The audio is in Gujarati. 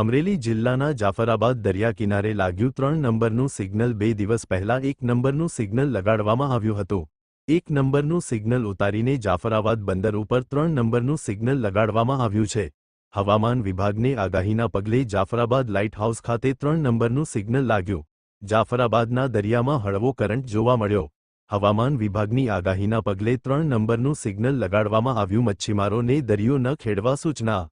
અમરેલી જિલ્લાના જાફરાબાદ દરિયા કિનારે લાગ્યું ત્રણ નંબરનું સિગ્નલ બે દિવસ પહેલા એક નંબરનું સિગ્નલ લગાડવામાં આવ્યું હતું. એક નંબરનું સિગ્નલ ઉતારીને જાફરાબાદ બંદર ઉપર ત્રણ નંબરનું સિગ્નલ લગાડવામાં આવ્યું છે. હવામાન વિભાગની આગાહીના પગલે જાફરાબાદ લાઇટ હાઉસ ખાતે ત્રણ નંબરનું સિગ્નલ લાગ્યું. જાફરાબાદના દરિયામાં હળવો કરંટ જોવા મળ્યો. હવામાન વિભાગની આગાહીના પગલે ત્રણ નંબરનું સિગ્નલ લગાડવામાં આવ્યું. મચ્છીમારોને દરિયો ન ખેડવા સૂચના